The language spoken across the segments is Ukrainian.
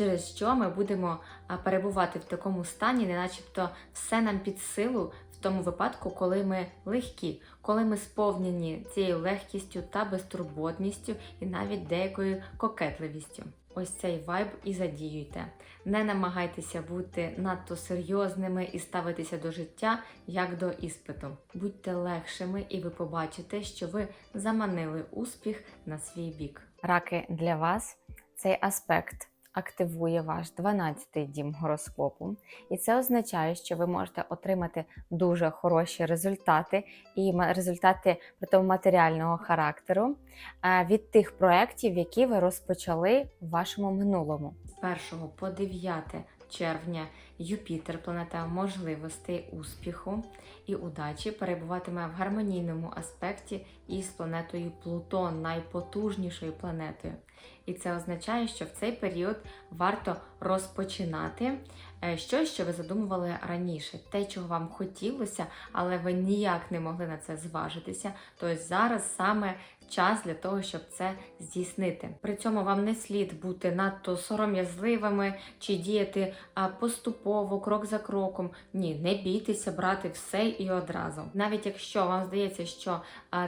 через що ми будемо перебувати в такому стані, не начебто все нам під силу в тому випадку, коли ми легкі, коли ми сповнені цією легкістю та безтурботністю і навіть деякою кокетливістю. Ось цей вайб і задіюйте. Не намагайтеся бути надто серйозними і ставитися до життя як до іспиту. Будьте легшими, і ви побачите, що ви заманили успіх на свій бік. Раки для вас цей аспект активує ваш 12-й дім гороскопу, і це означає, що ви можете отримати дуже хороші результати і результати притому матеріального характеру е, від тих проєктів, які ви розпочали в вашому минулому. З 1 по 9 червня Юпітер, планета можливостей, успіху і удачі, перебуватиме в гармонійному аспекті із планетою Плутон, найпотужнішою планетою. І це означає, що в цей період варто розпочинати е, щось, що ви задумували раніше, те, чого вам хотілося, але ви ніяк не могли на це зважитися. То зараз саме час для того, щоб це здійснити. При цьому вам не слід бути надто сором'язливими чи діяти поступово, крок за кроком. Ні, не бійтеся брати все і одразу. Навіть якщо вам здається, що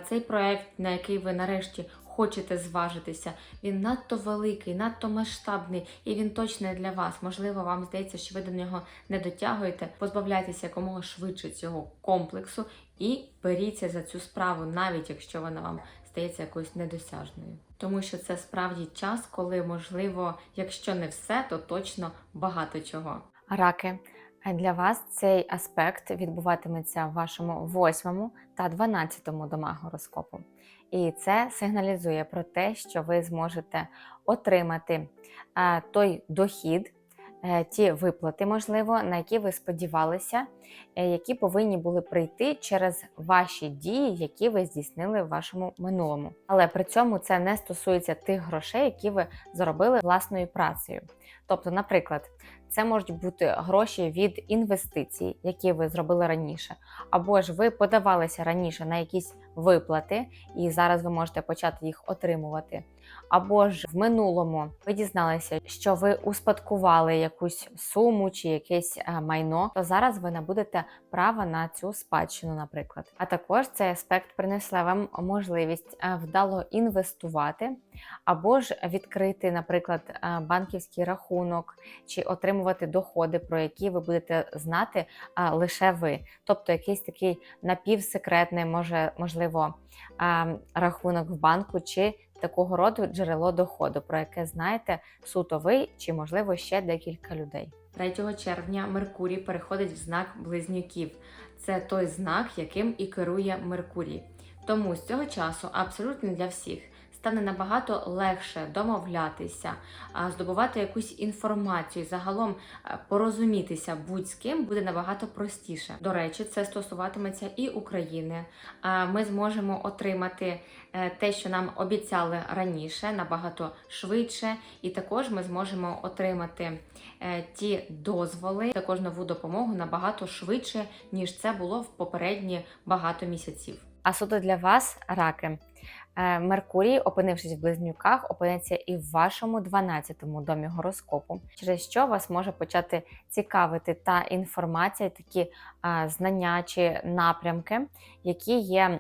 цей проект, на який ви нарешті хочете зважитися, він надто великий, надто масштабний, і він точно для вас. Можливо, вам здається, що ви до нього не дотягуєте. Позбавляйтеся якомога швидше цього комплексу і беріться за цю справу, навіть якщо вона вам стається якоюсь недосяжною. Тому що це справді час, коли можливо, якщо не все, то точно багато чого. Раки. Для вас цей аспект відбуватиметься в вашому восьмому та дванадцятому домах гороскопу. І це сигналізує про те, що ви зможете отримати той дохід, е, ті виплати, можливо, на які ви сподівалися, які повинні були прийти через ваші дії, які ви здійснили в вашому минулому. Але при цьому це не стосується тих грошей, які ви заробили власною працею. Тобто, наприклад, це можуть бути гроші від інвестицій, які ви зробили раніше, або ж ви подавалися раніше на якісь виплати, і зараз ви можете почати їх отримувати. Або ж в минулому ви дізналися, що ви успадкували якусь суму чи якесь е, майно, то зараз ви набудете право на цю спадщину, наприклад. А також цей аспект принесе вам можливість е, вдало інвестувати, або ж відкрити, наприклад, е, банківський рахунок чи отримувати доходи, про які ви будете знати е, лише ви. Тобто якийсь такий напівсекретний, може, можливо, рахунок в банку чи такого роду джерело доходу, про яке знаєте суто ви чи, можливо, ще декілька людей. 3 червня Меркурій переходить в знак близнюків. Це той знак, яким і керує Меркурій. Тому з цього часу абсолютно для всіх стане набагато легше домовлятися, здобувати якусь інформацію, загалом порозумітися будь з ким буде набагато простіше. До речі, це стосуватиметься і України. Ми зможемо отримати е, те, що нам обіцяли раніше, набагато швидше, і також ми зможемо отримати е, ті дозволи, також нову допомогу набагато швидше, ніж це було в попередні багато місяців. А суто для вас, раки. Е, Меркурій, опинившись в близнюках, опиниться і в вашому 12-му домі гороскопу, через що вас може почати цікавити та інформація, такі а, знання чи напрямки, які є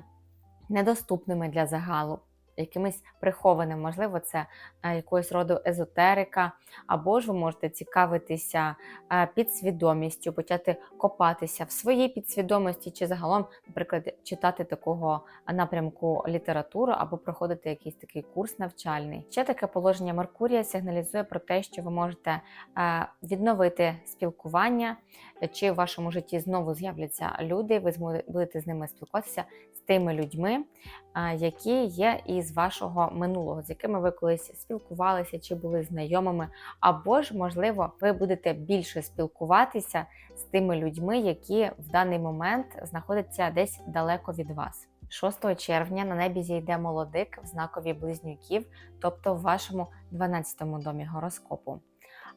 недоступними для загалу. Якимись прихованим, можливо, це е, якогось роду езотерика, або ж ви можете цікавитися е, підсвідомістю, почати копатися в своїй підсвідомості, чи загалом, наприклад, читати такого напрямку літературу, або проходити якийсь такий курс навчальний. Ще таке положення Меркурія сигналізує про те, що ви можете е, відновити спілкування, чи в вашому житті знову з'являться люди, ви будете з ними спілкуватися тими людьми, які є із вашого минулого, з якими ви колись спілкувалися чи були знайомими, або ж, можливо, ви будете більше спілкуватися з тими людьми, які в даний момент знаходяться десь далеко від вас. 6 червня на небі зійде молодик в знакові близнюків, тобто в вашому 12-му домі гороскопу.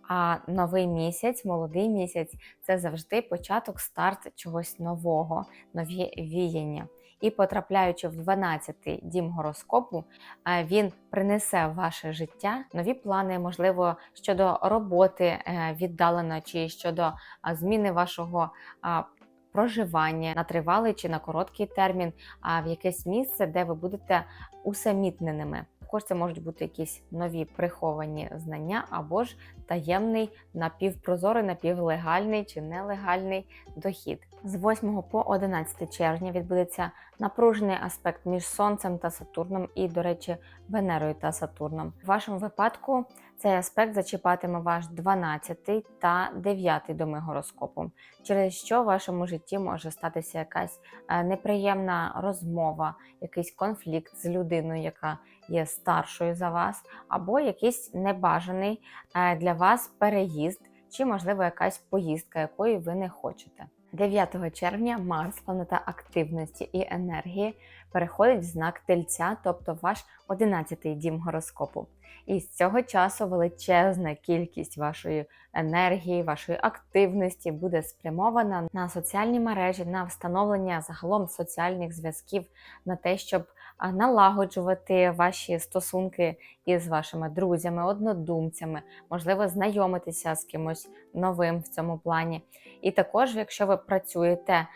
А новий місяць, молодий місяць це завжди початок, старт чогось нового, нові віяння. І потрапляючи в 12-й дім гороскопу, е, він принесе в ваше життя нові плани, можливо, щодо роботи е, віддалено, чи щодо зміни вашого проживання на тривалий чи на короткий термін, а в якесь місце, де ви будете усамітненими. Також це можуть бути якісь нові приховані знання або ж таємний напівпрозорий, напівлегальний чи нелегальний дохід. З 8 по 11 червня відбудеться напружений аспект між Сонцем та Сатурном і, до речі, Венерою та Сатурном. В вашому випадку цей аспект зачіпатиме ваш 12 та 9 доми гороскопу, через що в вашому житті може статися якась е, неприємна розмова, якийсь конфлікт з людиною, яка є старшою за вас, або якийсь небажаний е, для вас переїзд, чи, можливо, якась поїздка, якої ви не хочете. 9 червня Марс, планета активності і енергії, переходить в знак тельця, тобто ваш 11-й дім гороскопу. І з цього часу величезна кількість вашої енергії, вашої активності буде спрямована на соціальні мережі, на встановлення загалом соціальних зв'язків, на те, щоб налагоджувати ваші стосунки із вашими друзями, однодумцями, можливо, знайомитися з кимось новим в цьому плані. І також, якщо ви працюєте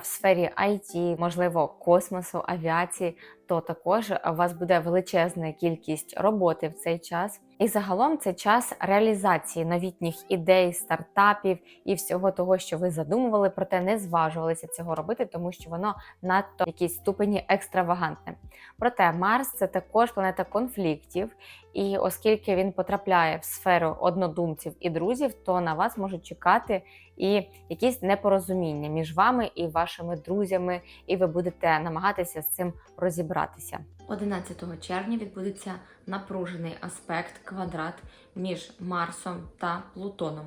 в сфері IT, можливо, космосу, авіації, то також у вас буде величезна кількість роботи в цей час. І загалом це час реалізації новітніх ідей, стартапів і всього того, що ви задумували, проте не зважувалися цього робити, тому що воно надто в якійсь ступені екстравагантне. Проте Марс це також планета конфліктів, і оскільки він потрапляє в сферу однодумців і друзів, то на вас можуть чекати і якісь непорозуміння між вами і вашими друзями, і ви будете намагатися з цим розібратися. 11 червня відбудеться напружений аспект квадрат між Марсом та Плутоном.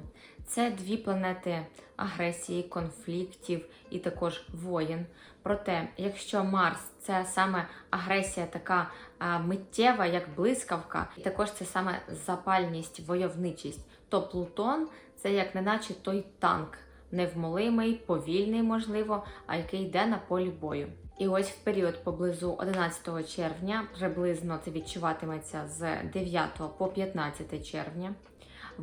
Це дві планети агресії, конфліктів і також воєн. Проте, якщо Марс це саме агресія, така миттєва, як блискавка, і також це саме запальність, войовничість, то Плутон це як неначе той танк, невмолимий, повільний, можливо, а який йде на полі бою. І ось в період поблизу 11 червня, приблизно це відчуватиметься з 9 по 15 червня.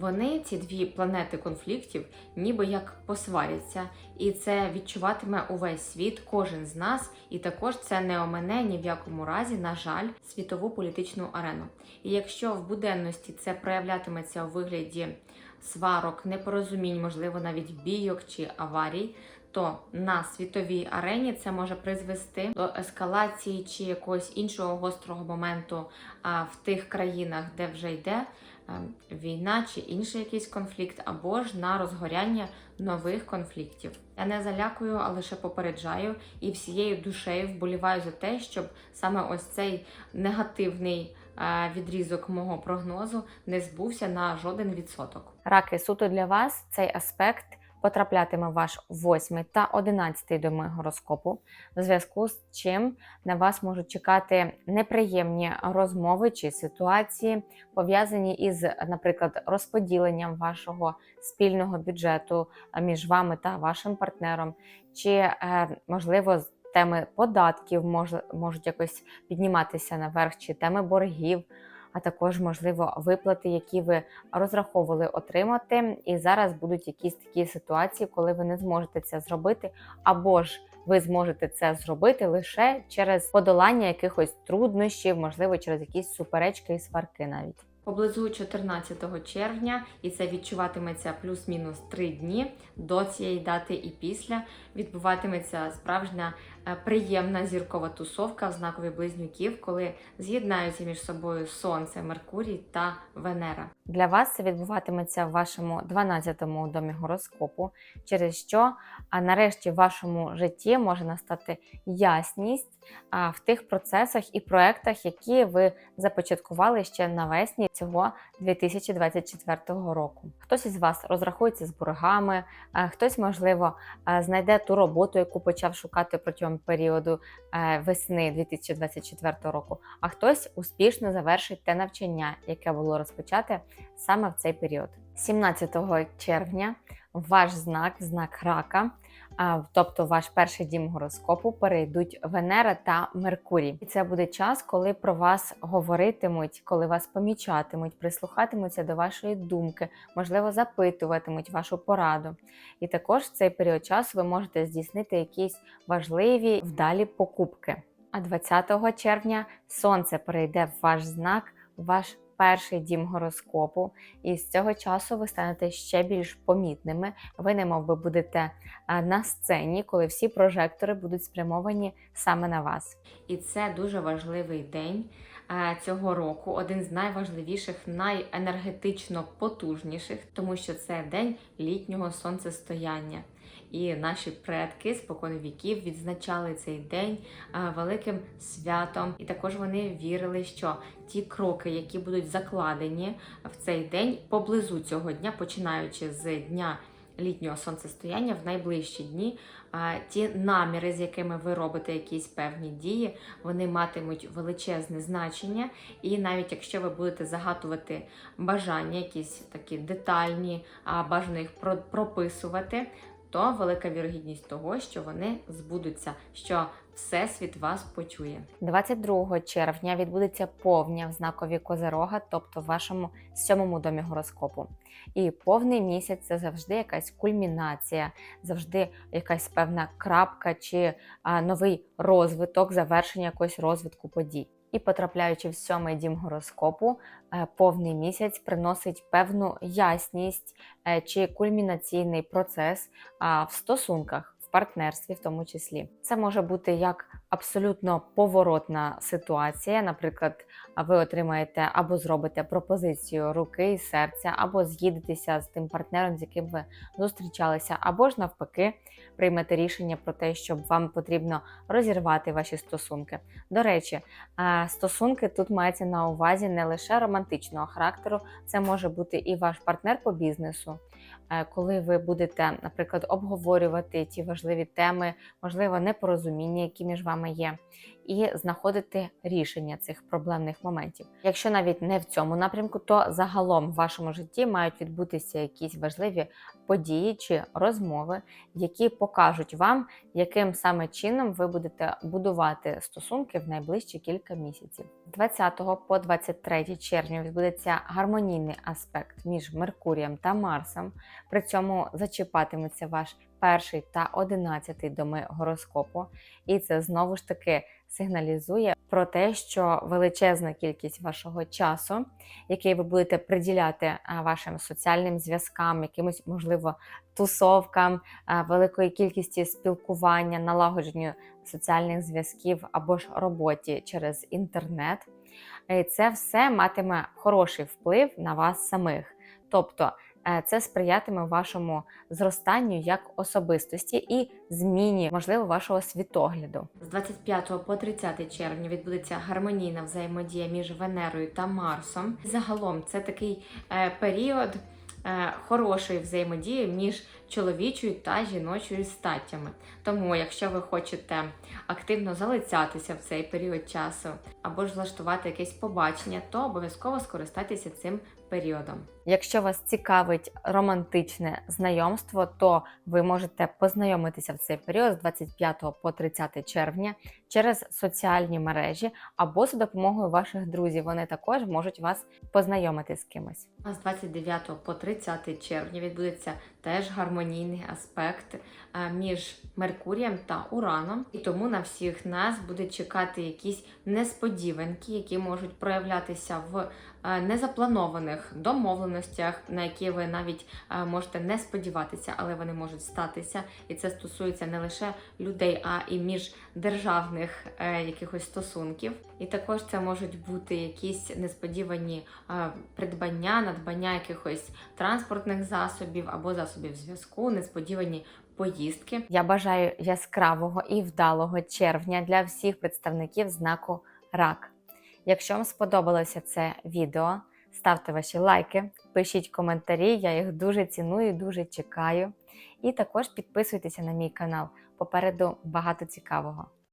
Вони, ці дві планети конфліктів, ніби як посваряться, і це відчуватиме увесь світ, кожен з нас, і також це не омене ні в якому разі, на жаль, світову політичну арену. І якщо в буденності це проявлятиметься у вигляді сварок, непорозумінь, можливо, навіть бійок чи аварій, то на світовій арені це може призвести до ескалації чи якогось іншого гострого моменту в тих країнах, де вже йде війна чи інший якийсь конфлікт, або ж на розгоряння нових конфліктів. Я не залякую, а лише попереджаю і всією душею вболіваю за те, щоб саме ось цей негативний. е, Відрізок мого прогнозу не збувся на жоден відсоток. Раки суто для вас цей аспект потраплятиме ваш 8 та 11 доми гороскопу, в зв'язку з чим на вас можуть чекати неприємні розмови чи ситуації, пов'язані із, наприклад, розподіленням вашого спільного бюджету е, між вами та вашим партнером, чи, е, можливо, теми податків мож- можуть якось підніматися наверх, чи теми боргів а також, можливо, виплати, які ви розраховували отримати. І зараз будуть якісь такі ситуації, коли ви не зможете це зробити, або ж ви зможете це зробити лише через подолання якихось труднощів, можливо, через якісь суперечки і сварки навіть. поблизу 14 червня, і це відчуватиметься плюс-мінус 3 дні до цієї дати і після. Відбуватиметься справжня приємна зіркова тусовка в знакові близнюків, коли з'єднаються між собою Сонце, Меркурій та Венера. Для вас це відбуватиметься в вашому 12-му домі гороскопу, через що нарешті в вашому житті може настати ясність в тих процесах і проектах, які ви започаткували ще навесні цього 2024 року. Хтось із вас розрахується з боргами, хтось, можливо, знайде ту роботу, яку почав шукати протягом періоду е, весни 2024 року, а хтось успішно завершить те навчання, яке було розпочате саме в цей період. 17 червня. Ваш знак, знак рака, тобто ваш перший дім гороскопу, перейдуть Венера та Меркурій. І це буде час, коли про вас говоритимуть, коли вас помічатимуть, прислухатимуться до вашої думки, можливо, запитуватимуть вашу пораду. І також в цей період часу ви можете здійснити якісь важливі вдалі покупки. А 20 червня сонце перейде в ваш знак, ваш перший дім гороскопу, і з цього часу ви станете ще більш помітними. Ви немов би будете на сцені, коли всі прожектори будуть спрямовані саме на вас. І це дуже важливий день е, цього року, один з найважливіших, найенергетично потужніших, тому що це день літнього сонцестояння. І наші предки спокон віків відзначали цей день великим святом, і також вони вірили, що ті кроки, які будуть закладені в цей день поблизу цього дня, починаючи з дня літнього сонцестояння, в найближчі дні, ті наміри, з якими ви робите якісь певні дії, вони матимуть величезне значення. І навіть якщо ви будете загадувати бажання, якісь такі детальні, бажано їх про- прописувати, то велика вірогідність того, що вони збудуться, що Всесвіт вас почує. 22 червня відбудеться повня в знакові Козерога, тобто в вашому сьомому домі гороскопу. І повний місяць це завжди якась кульмінація, завжди якась певна крапка чи а, новий розвиток, завершення якогось розвитку подій. І потрапляючи в сьомий дім гороскопу, е, повний місяць приносить певну ясність е, чи кульмінаційний процес в стосунках. Партнерстві, в тому числі, це може бути як абсолютно поворотна ситуація. Наприклад, ви отримаєте або зробите пропозицію руки і серця, або з'їдетеся з тим партнером, з яким ви зустрічалися, або ж навпаки, приймете рішення про те, щоб вам потрібно розірвати ваші стосунки. До речі, е, стосунки тут мається на увазі не лише романтичного характеру, це може бути і ваш партнер по бізнесу, коли ви будете, наприклад, обговорювати ті важливі теми, можливо, непорозуміння, які між вами є, і знаходити рішення цих проблемних моментів. Якщо навіть не в цьому напрямку, то загалом в вашому житті мають відбутися якісь важливі події чи розмови, які покажуть вам, яким саме чином ви будете будувати стосунки в найближчі кілька місяців. З 20 по 23 червня відбудеться гармонійний аспект між Меркурієм та Марсом. При цьому зачіпатиметься ваш перший та одинадцятий доми гороскопу, і це знову ж таки сигналізує про те, що величезна кількість вашого часу, який ви будете приділяти вашим соціальним зв'язкам, якимось можливо тусовкам, великої кількості спілкування, налагодженню соціальних зв'язків або ж роботі через інтернет. Це все матиме хороший вплив на вас самих. Тобто е, це сприятиме вашому зростанню як особистості і зміні, можливо, вашого світогляду. З 25 по 30 червня відбудеться гармонійна взаємодія між Венерою та Марсом. Загалом це такий е, період е, хорошої взаємодії між чоловічою та жіночою статтями. Тому, якщо ви хочете активно залицятися в цей період часу або ж влаштувати якесь побачення, то обов'язково скористайтеся цим періодом. Якщо вас цікавить романтичне знайомство, то ви можете познайомитися в цей період з 25 по 30 червня через соціальні мережі або за допомогою ваших друзів. Вони також можуть вас познайомити з кимось. А з 29 по 30 червня відбудеться теж гармонійний аспект е, між Меркурієм та Ураном, і тому на всіх нас буде чекати якісь несподіванки, які можуть проявлятися в е, незапланованих домовленостях, на які ви навіть е, можете не сподіватися, але вони можуть статися. І це стосується не лише людей, а і міждержавних е, якихось стосунків. І також це можуть бути якісь несподівані е, придбання, надбання якихось транспортних засобів або засобів зв'язку, несподівані поїздки. Я бажаю яскравого і вдалого червня для всіх представників знаку рак. Якщо вам сподобалося це відео, ставте ваші лайки, пишіть коментарі, я їх дуже ціную, дуже чекаю. І також підписуйтеся на мій канал. Попереду багато цікавого.